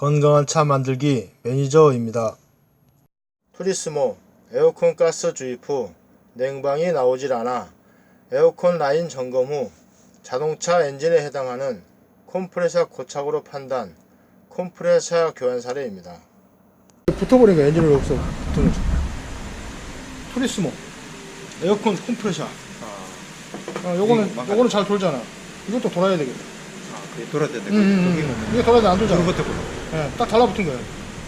건강한 차 만들기 매니저입니다. 투리스모 에어컨 가스 주입 후 냉방이 나오질 않아 에어컨 라인 점검 후 자동차 엔진에 해당하는 컴프레서 고착으로 판단 컴프레서 교환 사례입니다. 붙어버린 거 엔진을 없어 붙은 거죠. 투리스모 에어컨 컴프레셔. 어, 요거는 이거 막- 요거는 잘 돌잖아. 이것도 돌아야 되겠다. 그게 돌아야 되는데 음, 음, 음. 이게 돌아야 안 돌잖아. 그런 것도 예, 딱 달라붙은 거예요.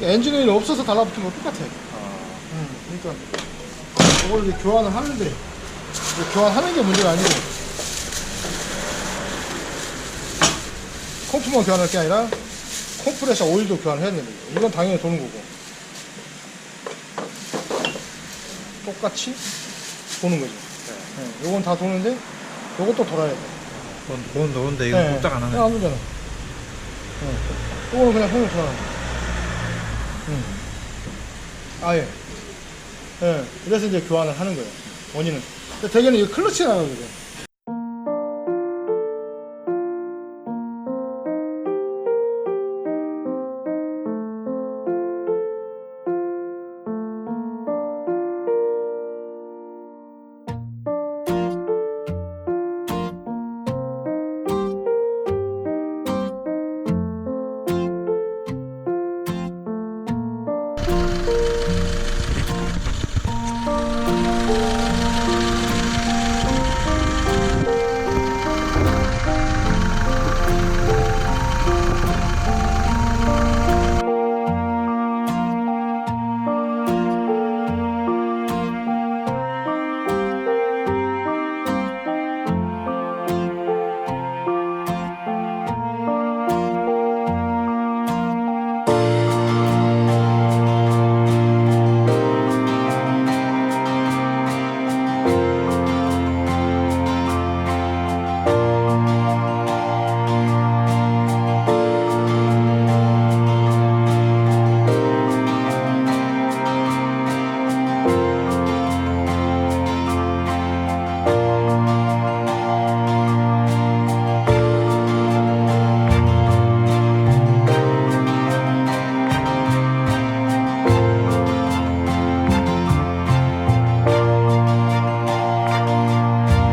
엔진 오일 없어서 달라붙은 거 똑같아. 아, 음, 그러니까 이걸 이제 교환을 하는데 이제 교환하는 게 문제가 아니고 컴프만 교환할 게 아니라 컴프레셔 오일도 교환해야 되는 거예요. 이건 당연히 도는 거고 똑같이 도는 거죠. 예, 요건 다 도는데 요것도 돌아야 돼. 그건 더운데 이거 예, 꼼짝 안 하네. 안 돌잖아. 예. 요거는 그냥 손으로 돌아. 응. 아, 예. 예. 그래서 이제 교환을 하는 거예요. 원인은. 대개는 이 클러치에 나가거든.